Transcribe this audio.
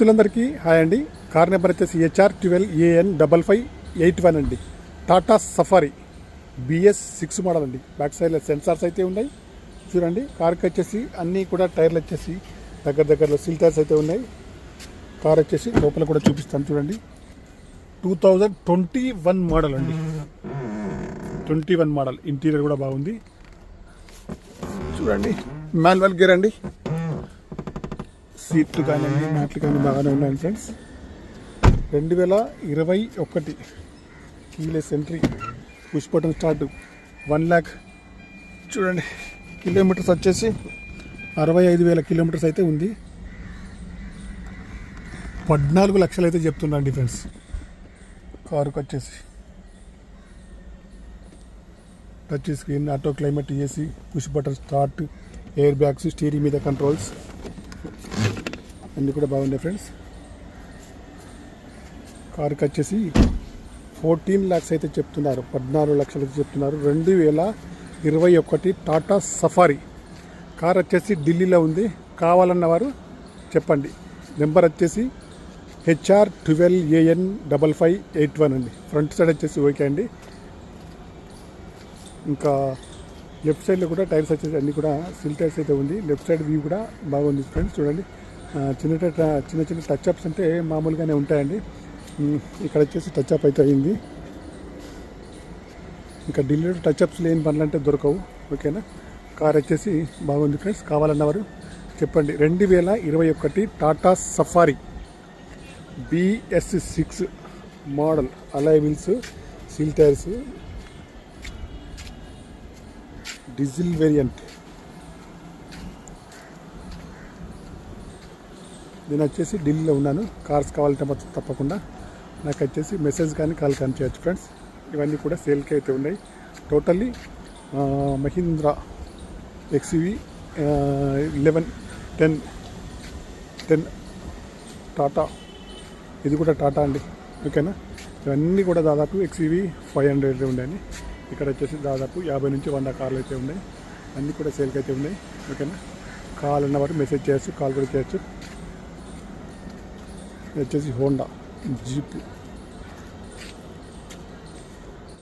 మిత్రులందరికీ హాయ్ అండి. Car number వచ్చేసి HR twelve AN double five eight one అండి. Tata safari BS six model అండి. బ్యాక్ సైడ్లో సెన్సార్స్ అయితే ఉన్నాయి. చూడండి కార్కి వచ్చేసి అన్నీ కూడా టైర్లు వచ్చేసి దగ్గర దగ్గరలో సీల్ టైర్స్ అయితే ఉన్నాయి. కార్ వచ్చేసి లోపల కూడా చూపిస్తాను చూడండి. Two thousand twenty one model అండి. Twenty one model. ఇంటీరియర్ కూడా బాగుంది. చూడండి మాన్యువల్ గేర్ అండి. సీట్లు కానివ్వండి మ్యాట్లు కానీ బాగానే ఉన్నాయి ఫ్రెండ్స్. రెండు వేల ఇరవై ఒకటి keyless entry push button start. One lakh చూడండి కిలోమీటర్స్ వచ్చేసి అరవై ఐదు వేల కిలోమీటర్స్ అయితే ఉంది. పద్నాలుగు లక్షలు అయితే చెప్తున్నాండి ఫ్రెండ్స్. కారుకు వచ్చేసి. Touch screen auto climate AC push button start air bags steering మీద కంట్రోల్స్. అన్నీ కూడా బాగున్నాయి ఫ్రెండ్స్. కార్కి వచ్చేసి ఫోర్టీన్ ల్యాక్స్ అయితే చెప్తున్నారు. పద్నాలుగు లక్షలు అయితే చెప్తున్నారు. రెండు వేల ఇరవై ఒకటి టాటా సఫారీ. కార్ వచ్చేసి ఢిల్లీలో ఉంది. కావాలన్న వారు చెప్పండి. నెంబర్ వచ్చేసి HR twelve AN double five eight one అండి ఫ్రంట్ సైడ్ వచ్చేసి ఓకే అండి. ఇంకా లెఫ్ట్ సైడ్లో కూడా టైర్స్ వచ్చేసి అన్నీ కూడా సిల్ టైర్స్ అయితే ఉంది. లెఫ్ట్ సైడ్ వ్యూ కూడా బాగుంది ఫ్రెండ్స్. చూడండి. చిన్న చిన్న చిన్న టచ్ అప్స్ అంటే మామూలుగానే ఉంటాయండి. ఇక్కడ వచ్చేసి టచ్ అప్ అయితే అయింది. ఇంకా ఢిల్లీలో టచ్ అప్స్ లేని పనులు అంటే దొరకవు ఓకేనా? కార్ వచ్చేసి బాగుంది ఫ్రెండ్స్ కావాలన్నవారు చెప్పండి. రెండు వేల ఇరవై ఒకటి Tata safari BS six model alloy wheels seal tyres diesel variant. నేను వచ్చేసి ఢిల్లీలో ఉన్నాను. కార్స్ కావాలంటే మాత్రం తప్పకుండా నాకు వచ్చేసి మెసేజ్ కానీ కాల్ కానీ చేయొచ్చు ఫ్రెండ్స్. ఇవన్నీ కూడా సేల్కి అయితే ఉన్నాయి. Totally Mahindra XV eleven ten ten Tata. ఇది కూడా టాటా అండి. ఓకేనా? ఇవన్నీ కూడా దాదాపు ఎక్స్వి ఫైవ్ హండ్రెడ్ ఉండేవి. ఇక్కడ వచ్చేసి దాదాపు యాభై నుంచి వంద కార్లు అయితే ఉన్నాయి. అన్నీ కూడా సేల్కి అయితే ఉన్నాయి. ఓకేనా? కాల్ అన్న మెసేజ్ చేయొచ్చు కాల్ కూడా చేయొచ్చు. ఇది వచ్చేసి హోండా జీప్.